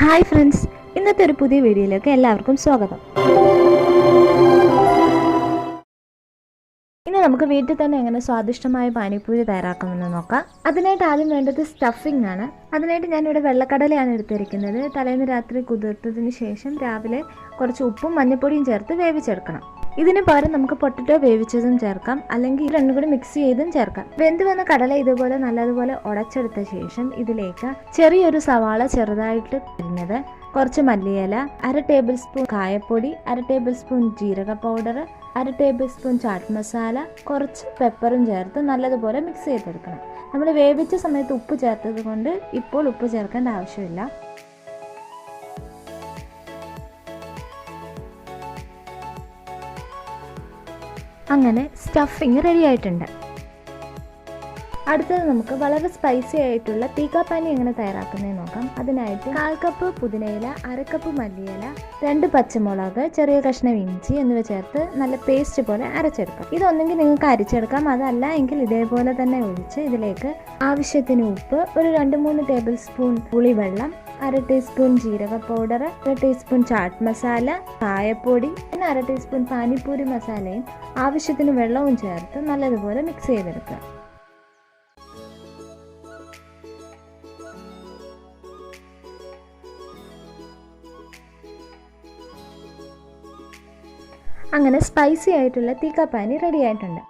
Hi friends ഇന്നത്തെ ഒരു പുതിയ വീഡിയോയിലേക്ക് എല്ലാവർക്കും സ്വാഗതം. ഇന്ന് നമുക്ക് വീട്ടിൽ തന്നെ എങ്ങനെ സ്വാദിഷ്ടമായ പാനിപ്പൂരി തയ്യാറാക്കാമെന്ന് നോക്കാം. അതിനായിട്ട് ആദ്യം വേണ്ടത് സ്റ്റഫിംഗ് ആണ്. അതിനായിട്ട് ഞാനിവിടെ വെള്ളക്കടലയാണ് എടുത്തിരിക്കുന്നത്. തലേന്ന് രാത്രി കുതിർത്തതിന് ശേഷം രാവിലെ കുറച്ച് ഉപ്പും മഞ്ഞൾപ്പൊടിയും ചേർത്ത് വേവിച്ചെടുക്കണം. ഇതിന് പകരം നമുക്ക് പൊട്ടറ്റോ വേവിച്ചതും ചേർക്കാം. അല്ലെങ്കിൽ രണ്ടും കൂടി മിക്സ് ചെയ്തും ചേർക്കാം. വെന്ത് വന്ന കടല ഇതുപോലെ നല്ലതുപോലെ ഉടച്ചെടുത്ത ശേഷം ഇതിലേക്ക് ചെറിയൊരു സവാള ചെറുതായിട്ട് അരിഞ്ഞത് കുറച്ച് മല്ലിയില അര ടേബിൾ സ്പൂൺ കായപ്പൊടി അര ടേബിൾ സ്പൂൺ ജീരക പൗഡർ അര ടേബിൾ സ്പൂൺ ചാട്ട് മസാല കുറച്ച് പെപ്പറും ചേർത്ത് നല്ലതുപോലെ മിക്സ് ചെയ്തെടുക്കണം. നമ്മൾ വേവിച്ച സമയത്ത് ഉപ്പ് ചേർത്തത് കൊണ്ട് ഇപ്പോൾ ഉപ്പ് ചേർക്കേണ്ട ആവശ്യമില്ല. അങ്ങനെ സ്റ്റഫിങ് റെഡി ആയിട്ടുണ്ട്. അടുത്തത് നമുക്ക് വളരെ സ്പൈസി ആയിട്ടുള്ള തീക്കാപ്പാനി എങ്ങനെ തയ്യാറാക്കുന്നതെന്ന് നോക്കാം. അതിനായിട്ട് കാൽ കപ്പ് പുതിനയില അരക്കപ്പ് കപ്പ് മല്ലിയില രണ്ട് പച്ചമുളക് ചെറിയ കഷ്ണം ഇഞ്ചി എന്നിവ ചേർത്ത് നല്ല പേസ്റ്റ് പോലെ അരച്ചെടുക്കാം. ഇതൊന്നെങ്കിൽ നിങ്ങൾക്ക് അരിച്ചെടുക്കാം. അതല്ല എങ്കിൽ ഇതേപോലെ തന്നെ ഒഴിച്ച് ഇതിലേക്ക് ആവശ്യത്തിന് ഉപ്പ് ഒരു രണ്ട് മൂന്ന് ടേബിൾ സ്പൂൺ പുളിവെള്ളം അര ടീസ്പൂൺ ജീരക പൗഡർ അര ടീസ്പൂൺ ചാട്ട് മസാല ചായപ്പൊടി പിന്നെ അര ടീസ്പൂൺ പാനിപ്പൂരി മസാലയും ആവശ്യത്തിന് വെള്ളവും ചേർത്ത് നല്ലതുപോലെ മിക്സ് ചെയ്തെടുക്കുക. അങ്ങനെ സ്പൈസി ആയിട്ടുള്ള തീക്കാപ്പാനി റെഡി ആയിട്ടുണ്ട്.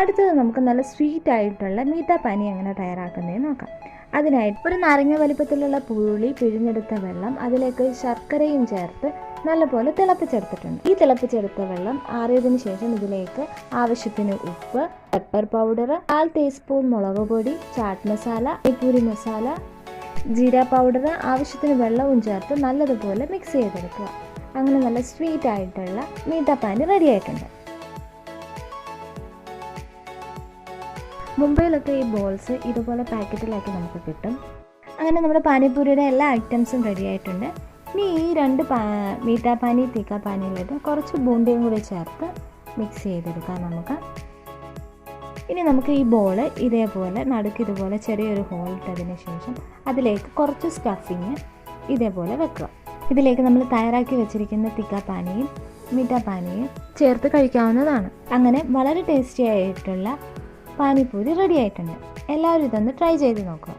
അടുത്തത് നമുക്ക് നല്ല സ്വീറ്റ് ആയിട്ടുള്ള മീത്താപ്പാനി എങ്ങനെ തയ്യാറാക്കുന്നതെന്ന് നോക്കാം. അതിനായിട്ട് ഒരു നാരങ്ങ വലിപ്പത്തിലുള്ള പുളി പിഴിഞ്ഞെടുത്ത വെള്ളം അതിലേക്ക് ശർക്കരയും ചേർത്ത് നല്ലപോലെ തിളപ്പിച്ചെടുത്തിട്ടുണ്ട്. ഈ തിളപ്പിച്ചെടുത്ത വെള്ളം ആറിയതിനു ശേഷം ഇതിലേക്ക് ആവശ്യത്തിന് ഉപ്പ് പെപ്പർ പൗഡർ കാൽ ടീസ്പൂൺ മുളക് പൊടി ചാട്ട് മസാല പൂരി മസാല ജീര പൗഡർ ആവശ്യത്തിന് വെള്ളവും ചേർത്ത് നല്ലതുപോലെ മിക്സ് ചെയ്തെടുക്കുക. അങ്ങനെ നല്ല സ്വീറ്റ് ആയിട്ടുള്ള മീത്തപ്പാനി റെഡി ആയിട്ടുണ്ട്. മുംബൈയിലൊക്കെ ഈ ബോൾസ് ഇതുപോലെ പാക്കറ്റിലാക്കി നമുക്ക് കിട്ടും. അങ്ങനെ നമ്മുടെ പാനിപ്പൂരിയുടെ എല്ലാ ഐറ്റംസും റെഡി ആയിട്ടുണ്ട്. ഇനി ഈ രണ്ട് പാ മീറ്റാപ്പാനി തീക്കാപ്പാനിയിലിട്ട് കുറച്ച് ബൂണ്ടിയും കൂടി ചേർത്ത് മിക്സ് ചെയ്തെടുക്കാം നമുക്ക്. ഇനി നമുക്ക് ഈ ബോൾ ഇതേപോലെ നടുക്ക് ഇതുപോലെ ചെറിയൊരു ഹോൾ ഇട്ടതിന് ശേഷം അതിലേക്ക് കുറച്ച് സ്റ്റഫിങ് ഇതേപോലെ വെക്കുക. ഇതിലേക്ക് നമ്മൾ തയ്യാറാക്കി വെച്ചിരിക്കുന്ന തിക്കാപ്പാനിയും മിഠാപ്പാനിയും ചേർത്ത് കഴിക്കാവുന്നതാണ്. അങ്ങനെ വളരെ ടേസ്റ്റി ആയിട്ടുള്ള പാനിപ്പൂരി റെഡി ആയിട്ടുണ്ട്. എല്ലാവരും ഇതൊന്ന് ട്രൈ ചെയ്ത് നോക്കുക.